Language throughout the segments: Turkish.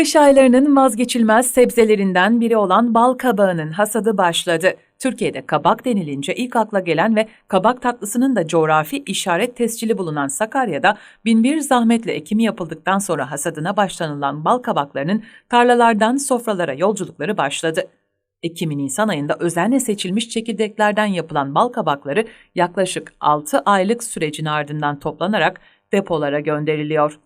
Kış aylarının vazgeçilmez sebzelerinden biri olan bal kabağının hasadı başladı. Türkiye'de kabak denilince ilk akla gelen ve kabak tatlısının da coğrafi işaret tescili bulunan Sakarya'da binbir zahmetle ekimi yapıldıktan sonra hasadına başlanılan bal kabaklarının tarlalardan sofralara yolculukları başladı. Ekimi Nisan ayında özenle seçilmiş çekirdeklerden yapılan bal kabakları yaklaşık 6 aylık sürecin ardından toplanarak depolara gönderiliyor.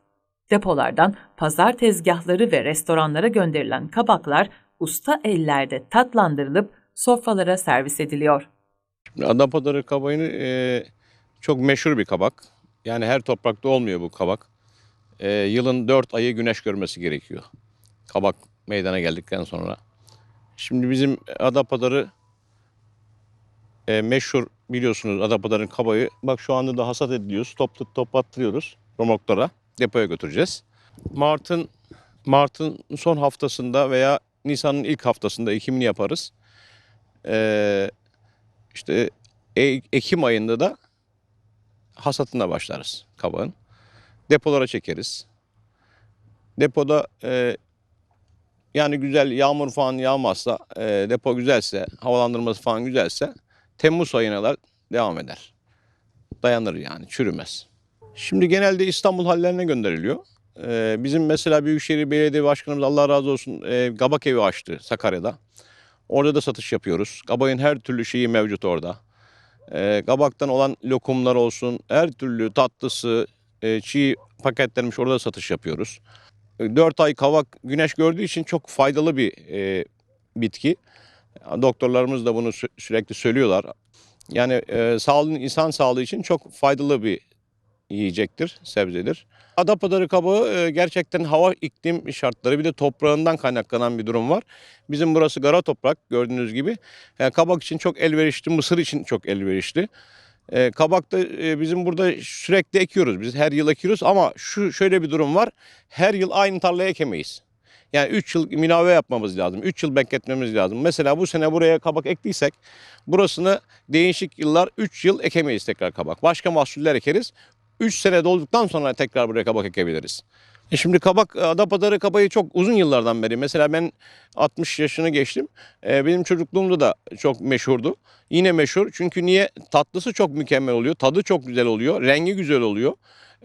Depolardan pazar tezgahları ve restoranlara gönderilen kabaklar usta ellerde tatlandırılıp sofralara servis ediliyor. Adapazarı kabağını e, çok meşhur bir kabak. Yani her toprakta olmuyor bu kabak. E, yılın dört ayı güneş görmesi gerekiyor. Kabak meydana geldikten sonra. Şimdi bizim Adapazarı e, meşhur biliyorsunuz Adapazarı'nın kabağı. Bak şu anda da hasat ediliyoruz. Top, toplattırıyoruz romoklara. Depoya götüreceğiz. Mart'ın Mart'ın son haftasında veya Nisan'ın ilk haftasında ekimini yaparız. Ee, işte E- Ekim ayında da hasatına başlarız kabağın. Depolara çekeriz. Depoda e, yani güzel yağmur falan yağmazsa, e, depo güzelse, havalandırması falan güzelse Temmuz ayına da devam eder. Dayanır yani, çürümez. Şimdi genelde İstanbul hallerine gönderiliyor. E, bizim mesela Büyükşehir Belediye Başkanımız Allah razı olsun e, kabak evi açtı Sakarya'da. Orada da satış yapıyoruz. Kabağın her türlü şeyi mevcut orada. Ee, kabaktan olan lokumlar olsun, her türlü tatlısı, e, çiğ paketlenmiş orada satış yapıyoruz. 4 ay kavak güneş gördüğü için çok faydalı bir e, bitki. Doktorlarımız da bunu sü- sürekli söylüyorlar. Yani e, sağlığın insan sağlığı için çok faydalı bir yiyecektir, sebzedir. Adapazarı kabağı e, gerçekten hava iklim şartları bir de toprağından kaynaklanan bir durum var. Bizim burası kara toprak gördüğünüz gibi. E, kabak için çok elverişli, mısır için çok elverişli. E, kabak da bizim burada sürekli ekiyoruz. Biz her yıl ekiyoruz ama şu şöyle bir durum var. Her yıl aynı tarlaya ekemeyiz. Yani 3 yıl minave yapmamız lazım. 3 yıl bekletmemiz lazım. Mesela bu sene buraya kabak ektiysek burasını değişik yıllar 3 yıl ekemeyiz tekrar kabak. Başka mahsuller ekeriz. 3 sene dolduktan sonra tekrar buraya kabak ekebiliriz. E şimdi kabak, Adapazarı kabağı çok uzun yıllardan beri. Mesela ben 60 yaşını geçtim. E, benim çocukluğumda da çok meşhurdu. Yine meşhur çünkü niye? Tatlısı çok mükemmel oluyor. Tadı çok güzel oluyor. Rengi güzel oluyor.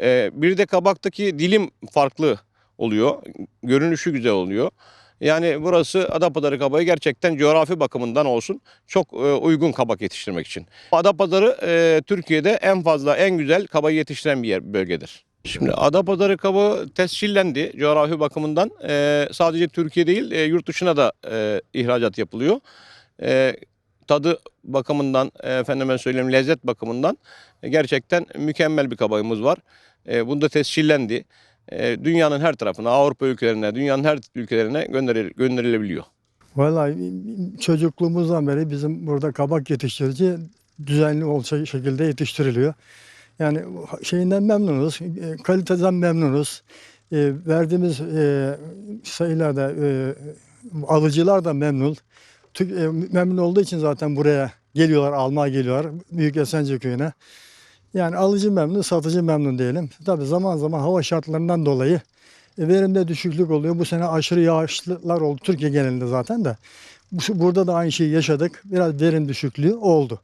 E, bir de kabaktaki dilim farklı oluyor. Görünüşü güzel oluyor. Yani burası Adapazarı kabağı gerçekten coğrafi bakımından olsun çok e, uygun kabak yetiştirmek için. Adapazarı e, Türkiye'de en fazla en güzel kabağı yetiştiren bir yer, bölgedir. Şimdi Adapazarı kabağı tescillendi coğrafi bakımından. E, sadece Türkiye değil yurt dışına da ihracat yapılıyor. Tadı bakımından, e, efendime söyleyeyim lezzet bakımından gerçekten mükemmel bir kabağımız var. Bunda tescillendi. E, dünyanın her tarafına, Avrupa ülkelerine, dünyanın her ülkelerine gönderil- gönderilebiliyor. Vallahi çocukluğumuzdan beri bizim burada kabak yetiştirici düzenli olacak şekilde yetiştiriliyor. Yani şeyinden memnunuz, e, kaliteden memnunuz. E, verdiğimiz e, sayılarda e, alıcılar da memnun. Tü- e, memnun olduğu için zaten buraya geliyorlar, almaya geliyorlar Büyük Esence köyüne. Yani alıcı memnun, satıcı memnun diyelim. Tabii zaman zaman hava şartlarından dolayı e, verimde düşüklük oluyor. Bu sene aşırı yağışlar oldu Türkiye genelinde zaten de. Bu- Burada da aynı şeyi yaşadık. Biraz verim düşüklüğü oldu.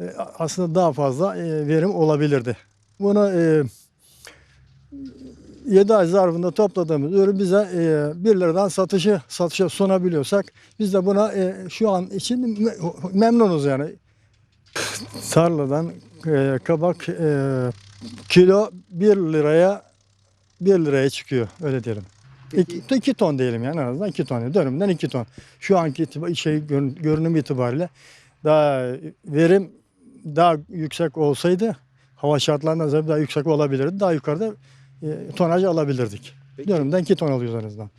E, Aslında daha fazla e, verim olabilirdi. Bunu e, 7 ay zarfında topladığımız ürün bize e, 1 liradan satışı satışa sunabiliyorsak biz de buna şu an için me- memnunuz yani. Tarladan e, kabak e, kilo 1 liraya 1 liraya çıkıyor öyle diyelim. 2 ton diyelim yani en azından 2 ton. Dönümden 2 ton. Şu anki itiba- şey görün- görünüm itibariyle daha verim daha yüksek olsaydı hava şartlarından ziyade daha yüksek olabilirdi. Daha yukarıda e, tonaj alabilirdik. Dönümden 2 ton alıyoruz en azından.